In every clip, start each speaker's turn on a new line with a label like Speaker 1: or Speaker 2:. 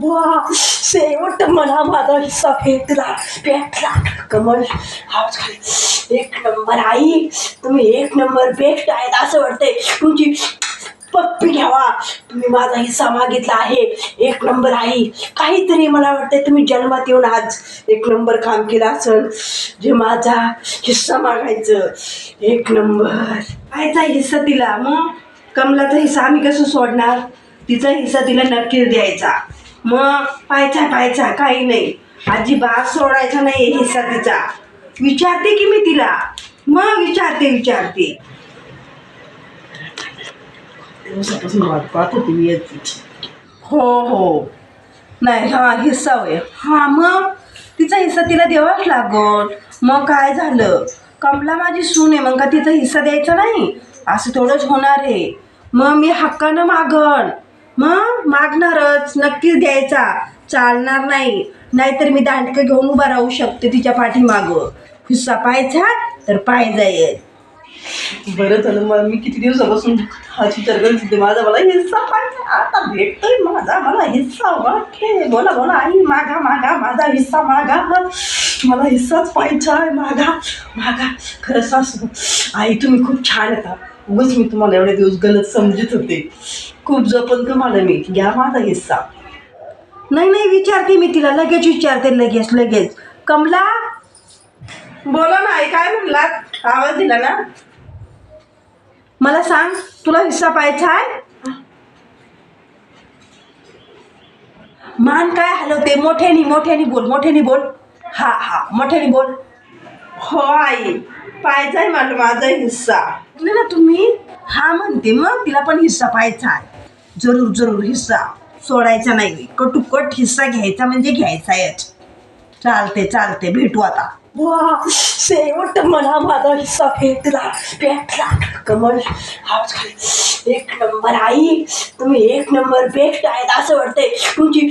Speaker 1: वा शेवट मला माझा हिस्सा भेटला भेटला. कमल आवाज खाली एक नंबर आई तुम्ही एक नंबर बेस्ट आहेत असं वाटतंय. तुमची पप्पी घ्यावा. तुम्ही माझा हिस्सा मागितला आहे. एक नंबर आई काहीतरी मला वाटतंय तुम्ही जन्मात येऊन आज एक नंबर काम केलं असेल. जे माझा हिस्सा मागायचं एक नंबर.
Speaker 2: आईचा हिस्सा दिला मग? कमलाचा हिस्सा आम्ही कसं सोडणार? तिचा हिस्सा तिला नक्कीच द्यायचा. मग पाहायचा पाहायचा काही नाही. अजिबात सोडायचा नाही हिस्सा तिचा. विचारते की मी तिला. मग विचारते विचारते.
Speaker 1: दिवसापासून वाट पाहत होती मी याची.
Speaker 2: हो हो. नाही हा हिस्सा होय. हा मग तिचा हिस्सा तिला द्यावाच लागल. मग काय झालं? कमला माझी सून आहे मग का तिचा हिस्सा द्यायचा नाही? असं थोडंच होणार आहे. मग मी हक्कानं मागण मग मागणारच नक्कीच द्यायचा. चालणार नाही. नाहीतर मी दांडकं घेऊन उभा राहू शकते तिच्या पाठीमागं. हिस्सा पाहायचा तर पाय जाईल
Speaker 1: बरं झालं मला मी किती दिवसापासून हाची तरगल होते माझा मला हिस्सा पाहिजे. आता भेटतोय माझा मला हिस्सा वाटते बोला बोला आई मागा मागा माझा हिस्सा मागा. मला हिस्साच पाहिजे आहे मागा मागा. खरं सासू आई तुम्ही खूप छान येता. उगाच मी तुम्हाला एवढे दिवस गलत समजत होते. खूप जपन तुम्हाला मी. घ्या माझा हिस्सा.
Speaker 2: नाही नाही विचारते मी तिला. लगेच विचारते लगेच लगेच. कमला? बोला ना आई काय म्हणलात? आवाज दिला ना? मला सांग तुला हिस्सा पाहायचा आहे? मान काय हलवते? मोठ्यानी मोठ्यानी बोल मोठ्यानी बोल. हा हा मोठ्यानी बोल. हो आई. पाहायचा आहे मला माझा हिस्सा. म्हटलं ना तुम्ही हा म्हणते मग तिला पण हिस्सा पाहायचा आहे. जरूर जरूर हिस्सा. सोडायचा नाही. कटुकट हिस्सा घ्यायचा म्हणजे घ्यायचा याच. चालते चालते. भेटू आता.
Speaker 1: वा शेवट मला माझा हिस्सा भेटला. भेटला. कमल आवाज खाली. एक नंबर आई. तुम्ही एक नंबर बेस्ट आहेत असं वाटतंय. तुमची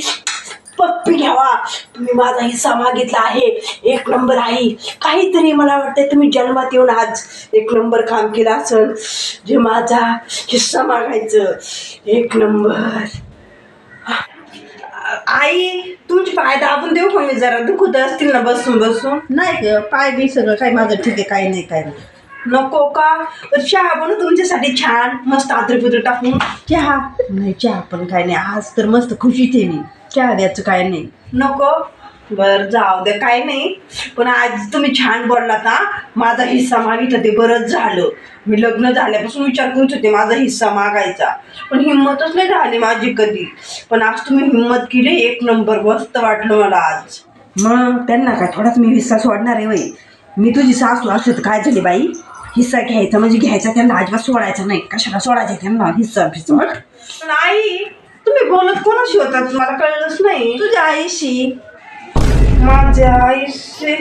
Speaker 1: तुम्ही माझा हिस्सा मागितला आहे. एक नंबर आई. काहीतरी मला वाटतंय तुम्ही जन्मात येऊन आज एक नंबर काम केलं असेल. जे माझा हिस्सा मागायचं एक नंबर.
Speaker 2: आई तुमची पाय दाबून देऊ का मी जरा? दुखत असतील ना बसून बसून? नाही ग पाय बी सगळं काय माझं ठीक आहे काही नाही काही नाही. नको का? चहा पण तुमच्यासाठी छान मस्त आद्रपुद्र टाकून. चहा? नाही चहा पण काय नाही. आज तर मस्त खुशीत आहे मी. चहा द्यायचं काय नाही. नको? बर जाऊ दे काय नाही. पण आज तुम्ही छान बोललात ना माझा हिस्सा मागितला ते बरंच झालं. मी लग्न झाल्यापासून विचार करत होते माझा हिस्सा मागायचा. पण हिंमतच नाही झाली माझी कधी. पण आज तुम्ही हिंमत केली एक नंबर मस्त वाटलं मला आज. मग त्यांना काय थोडाच मी हिस्सा सोडणार आहे वय. मी तुझी सासू असते तर काय झाली बाई? हिस्सा घ्यायचा म्हणजे घ्यायचा त्यांना अजिबात सोडायचा नाही. कशाला सोडायचा त्यांना हिस्सा पण आई तुम्ही बोलत कोणाशी होतात मला कळलंच नाही. तुझ्या आईशी. माझ्या आईशी